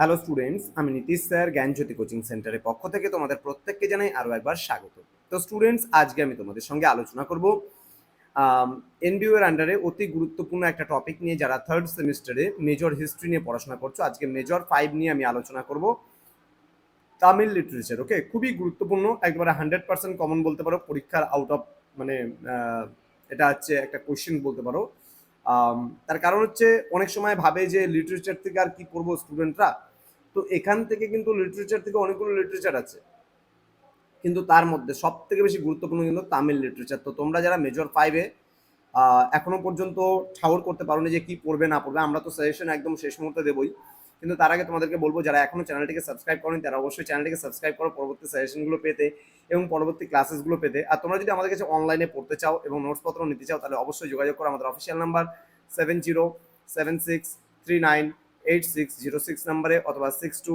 Hello students আমি Nitish sir জ্ঞানজ্যোতি coaching সেন্টারের পক্ষ থেকে তোমাদের প্রত্যেককে জানাই আরও একবার স্বাগত। তো স্টুডেন্টস আজকে আমি তোমাদের সঙ্গে আলোচনা করব এনবিও এর আন্ডারে অতি গুরুত্বপূর্ণ একটা টপিক নিয়ে যারা থার্ড সেমিস্টারে মেজর হিস্ট্রি নিয়ে পড়াশোনা করছ, আজকে মেজর ফাইভ নিয়ে আমি আলোচনা করব। তামিল লিটারেচার ওকে খুবই গুরুত্বপূর্ণ। একবারে হান্ড্রেড পার্সেন্ট কমন বলতে পারো, পরীক্ষার আউট অফ মানে এটা হচ্ছে একটা কোশ্চেন বলতে পারো। তার কারণ হচ্ছে, অনেক সময় ভাবে যে লিটারেচার থেকে আর কি করব স্টুডেন্টরা তো এখান থেকে কিন্তু লিটারেচার থেকে অনেকগুলো লিটারেচার আছে। কিন্তু তার মধ্যে সব থেকে বেশি গুরুত্বপূর্ণ কিন্তু তামিল লিটারেচার তো তোমরা যারা মেজর ফাইভে এখনও পর্যন্ত ঠাউর করতে পারোনি যে কি পড়বে, না পড়বে, আমরা তো সাজেশন একদম শেষ মুহূর্তে দেবই। কিন্তু তার আগে তোমাদেরকে বলব, যারা এখনও চ্যানেলটিকে সাবস্ক্রাইব করেন, তারা অবশ্যই চ্যানেলটিকে সাবস্ক্রাইব করো পরবর্তী সাজেশনগুলো পেতে এবং পরবর্তী ক্লাসেসগুলো পেতে। আর তোমরা যদি আমাদের কাছে অনলাইনে পড়তে চাও এবং নোটসপত্র নিতে চাও, তাহলে অবশ্যই যোগাযোগ করো আমাদের official number seven zero seven six three nine eight six zero six নাম্বারে অথবা six two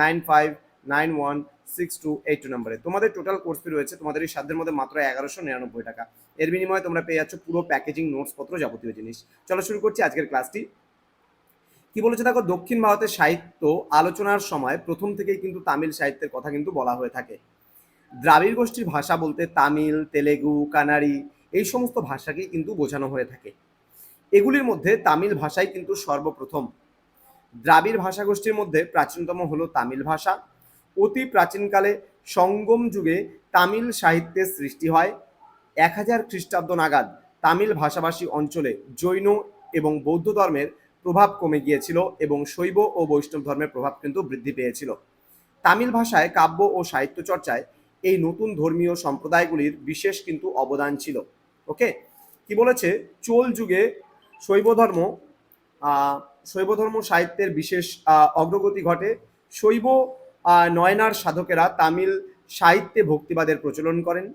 nine five nine one six two eight two নাম্বারে তোমাদের টোটাল কোর্স ফি রয়েছে তোমাদের এই সাধ্যের মধ্যে মাত্র এগারোশো নিরানব্বই টাকা। এর বিনিময়ে তোমরা পেয়ে যাচ্ছ পুরো প্যাকেজিং নোটসপত্র যাবতীয় জিনিস। চলো শুরু করছি আজকের ক্লাসটি কি বলেছে দেখো, দক্ষিণ ভারতের সাহিত্য আলোচনার সময় প্রথম থেকেই কিন্তু তামিল সাহিত্যের কথা কিন্তু বলা হয়ে থাকে। দ্রাবিড় গোষ্ঠীর ভাষা বলতে তামিল, তেলেগু, কানাড়ি এই সমস্ত ভাষাকেই কিন্তু বোঝানো হয়ে থাকে। এগুলির মধ্যে তামিল ভাষাই কিন্তু সর্বপ্রথম। দ্রাবিড় ভাষাগোষ্ঠীর মধ্যে প্রাচীনতম হলো তামিল ভাষা। অতি প্রাচীনকালে সঙ্গম যুগে তামিল সাহিত্যের সৃষ্টি হয়। এক হাজার খ্রিস্টাব্দ নাগাদ তামিল ভাষাভাষী অঞ্চলে জৈন এবং বৌদ্ধ ধর্মের প্রভাব কমে গিয়েছিল এবং শৈব ও বৈষ্ণব ধর্মের প্রভাব কিন্তু বৃদ্ধি পেয়েছিল। তামিল ভাষায় কাব্য ও সাহিত্য চর্চায় এই নতুন ধর্মীয় সম্প্রদায়গুলির বিশেষ কিন্তু অবদান ছিল। ওকে? কি বলেছে? চোল যুগে শৈব ধর্ম আহ, শৈব ধর্ম সাহিত্যের বিশেষ অগ্রগতি ঘটে। শৈব নয়নার সাধকেরা তামিল সাহিত্যে ভক্তিবাদের প্রচলন করেন।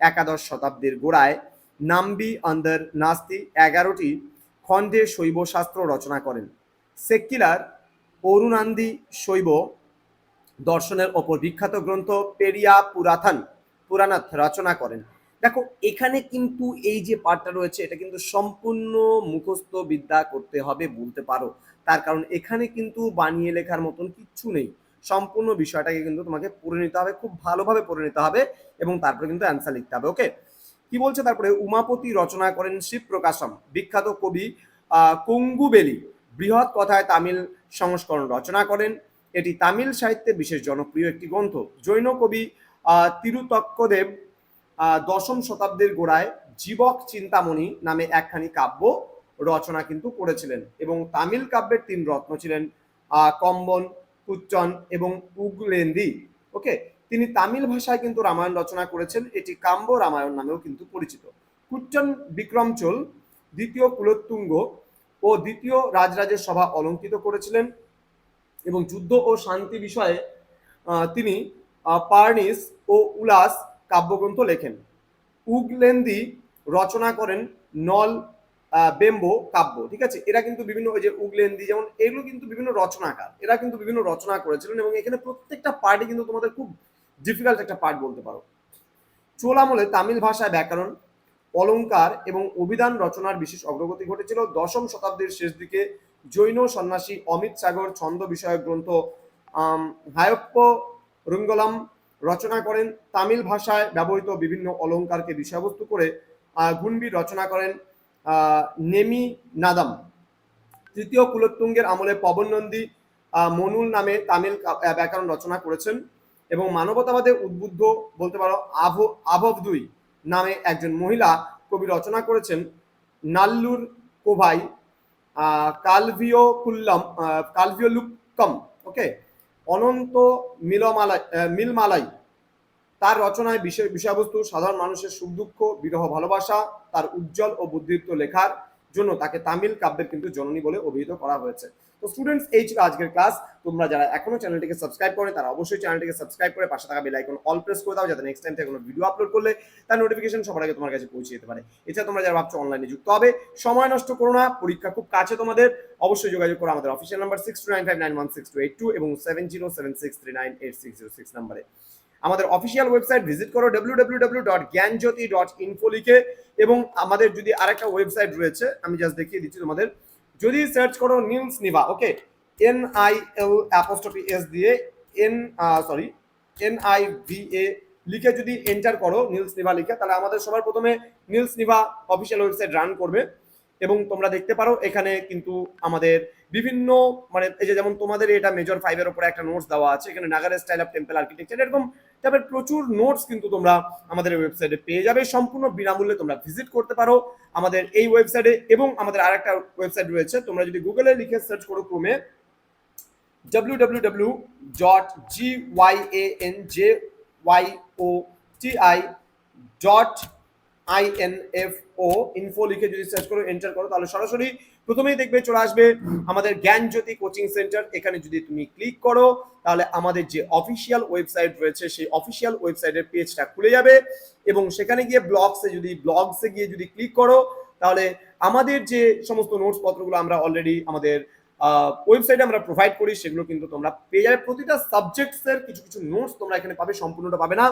একাদশ শতাব্দীর গোড়ায় নাম্বি আন্দার নাস্তি এগারোটি খণ্ডে শৈব শাস্ত্র রচনা করেন। সেক্কিলার অরুণান্দি শৈব দর্শনের ওপর বিখ্যাত গ্রন্থ পেরিয়া পুরাথান পুরাণাথ রচনা করেন। দেখো, এখানে কিন্তু এই যে পার্টটা রয়েছে, এটা কিন্তু সম্পূর্ণ মুখস্থ বিদ্যা করতে হবে, বলতে পারো। তার কারণ এখানে কিন্তু বানিয়ে লেখার মতন কিচ্ছু নেই। সম্পূর্ণ বিষয়টাকে কিন্তু তোমাকে পড়ে নিতে হবে, খুব ভালোভাবে পড়ে নিতে হবে এবং তারপরে কিন্তু অ্যান্সার লিখতে হবে ওকে কি বলছে তারপরে? উমাপতি রচনা করেন শিবপ্রকাশম, বিখ্যাত কবি কঙ্গুবেলি, বৃহৎ কথায় তামিল সংস্করণ রচনা করেন। এটি তামিল সাহিত্যে বিশেষ জনপ্রিয় একটি গ্রন্থ। জৈন কবি তিরুতক্কদেব দশম শতাব্দীর গোড়ায় জীবক চিন্তামণি নামে একখানি কাব্য রচনা কিন্তু করেছিলেন এবং তামিল কাব্যের তিন রত্ন ছিলেন কম্বন কুচ্চন এবং উগলেন্দি। ওকে? তিনি তামিল ভাষায় কিন্তু রামায়ণ রচনা করেছেন, এটি কাম্ব রামায়ণ নামেও কিন্তু পরিচিত। কুচ্চন বিক্রমচল দ্বিতীয় কুলোত্তুঙ্গ ও দ্বিতীয় রাজরাজের সভা অলঙ্কিত করেছিলেন এবং যুদ্ধ ও শান্তি বিষয়ে তিনি পার্নিস ও উলাস কাব্যগ্রন্থ লেখেন। উগলেন্দি রচনা করেন নল বেম্বো কাব্য, ঠিক আছে? এরা কিন্তু বিভিন্ন ওই যে উগলেন্দি যেমন, এগুলো কিন্তু বিভিন্ন রচনাকার। এরা কিন্তু বিভিন্ন রচনা করেছিলেন এবং এখানে প্রত্যেকটা পার্টই কিন্তু তোমাদের খুব ডিফিকাল্ট একটা পার্ট বলতে পারো। চোল আমলে তামিল ভাষায় ব্যাকরণ অলঙ্কার এবং অভিধান রচনার বিশেষ অগ্রগতি ঘটেছিল দশম শতাব্দীর শেষ দিকে। জৈন সন্ন্যাসী অমিত সাগর ছন্দ বিষয়ক গ্রন্থ হায়প্প রুঙ্গলম রচনা করেন। তামিল ভাষায় ব্যবহৃত বিভিন্ন অলঙ্কারকে বিষয়বস্তু করে আহ, গুণবি রচনা করেন নেমি নাদাম। তৃতীয় কুলোত্তুঙ্গের আমলে পবন নন্দী মনুল নামে তামিল ব্যাকরণ রচনা করেছেন এবং মানবতাবাদে উদ্বুদ্ধ বলতে পারো আভ আভবদুই নামে একজন মহিলা কবি রচনা করেছেন নাল্লুর কোভাই কালভিও কুল্লম কালভিও লুক্কম ওকে অনন্ত মিলমালাই মিলমালাই। তার রচনায় বিষয় বিষয়বস্তু, সাধারণ মানুষের সুখ, দুঃখ, বিরহ, ভালোবাসা, তার উজ্জ্বল ও বুদ্ধিত্ব লেখার জন্য তাকে তামিল কাব্যের কিন্তু জননী বলে অভিহিত করা হয়েছে। তো স্টুডেন্টস এই ছিল আজকের ক্লাস তোমরা যারা এখনও চ্যানেলটিকে সাবস্ক্রাইব করে তারা অবশ্যই চ্যানেলটিকে সাবস্ক্রাইব করে পাশে থাকা বেল আইকন অল প্রেস করে দাও, যাতে নেক্সট টাইম থেকে কোনো ভিডিও আপলোড করলে তার নোটিফিকেশন সবার আগে তোমার কাছে পৌঁছে যেতে পারে। এছাড়া তোমরা যারা ভাবছ অনলাইনে যুক্ত হবে, সময় নষ্ট করো না, পরীক্ষা খুব কাছে তোমাদের। অবশ্যই যোগাযোগ করো আমাদের official number six two nine five nine one six two eight two এবং seven zero seven six three nine eight six zero six নাম্বারে আমাদের অফিসিয়াল ওয়েবসাইট ভিজিট করো www.জ্ঞানজ্যোতি.info লিখে এবং আমাদের যদি আরেকটা ওয়েবসাইট রয়েছে, আমি জাস্ট দেখিয়ে দিচ্ছি তোমাদের। যদি সার্চ করো news Niva okay N I L apostrophe S দিয়ে N sorry N I V A লিখে যদি এন্টার করো নীলস নিভা লিখে, তাহলে আমাদের সবার প্রথমে Niels Nibha official website run করবে। এবং তোমরা দেখতে পারো, এখানে কিন্তু আমাদের বিভিন্ন মানে এই যে যেমন তোমাদের এটা মেজর ফাইভের উপরে একটা নোটস দেওয়া আছে, এখানে নাগারের স্টাইল অফ টেম্পল আর্কিটেকচার এরকম টাইপের প্রচুর নোটস কিন্তু তোমরা আমাদের ওয়েবসাইটে পেয়ে যাবে। সম্পূর্ণ বিনামূল্যে তোমরা ভিজিট করতে পারো আমাদের এই ওয়েবসাইটে এবং আমাদের আরেকটা ওয়েবসাইট রয়েছে। তোমরা যদি গুগলে লিখে সার্চ করো ক্রমে www.gyanjyoti ডট আইএনএফও ইনফো লিখে যদি সার্চ করো এন্টার করো, তাহলে সরাসরি প্রথমেই দেখবে চলে আসবে আমাদের জ্ঞানজ্যোতি কোচিং সেন্টার। এখানে যদি তুমি ক্লিক করো, তাহলে আমাদের যে অফিসিয়াল ওয়েবসাইট রয়েছে, সেই অফিসিয়াল ওয়েবসাইটের পেজটা খুলে যাবে এবং সেখানে গিয়ে ব্লগসে যদি ব্লগসে গিয়ে যদি ক্লিক করো, তাহলে আমাদের যে সমস্ত নোটস পত্রগুলো আমরা অলরেডি আমাদের ওয়েবসাইটে আমরা প্রোভাইড করি, সেগুলো কিন্তু তোমরা পেয়ে যাবে। প্রতিটা সাবজেক্টসের কিছু কিছু নোটস তোমরা এখানে পাবে, সম্পূর্ণটা পাবে না।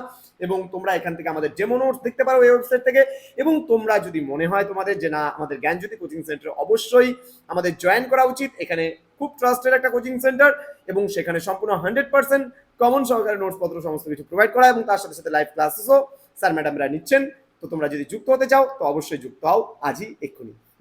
এবং তোমরা এখান থেকে আমাদের ডেমো নোটস দেখতে পারো এই ওয়েবসাইট থেকে। এবং তোমরা যদি মনে হয় তোমাদের যে না, আমাদের জ্ঞানজ্যোতি কোচিং সেন্টারে অবশ্যই আমাদের জয়েন করা উচিত। এখানে খুব ট্রাস্টেড একটা কোচিং সেন্টার এবং সেখানে সম্পূর্ণ হান্ড্রেড পার্সেন্ট কমন সহকারে নোটস পত্র সমস্ত কিছু প্রোভাইড করা এবং তার সাথে সাথে লাইভ ক্লাসেসও স্যার ম্যাডামরা নিচ্ছেন। তো তোমরা যদি যুক্ত হতে চাও, তো অবশ্যই যুক্ত হও। আজই এক্ষুনি।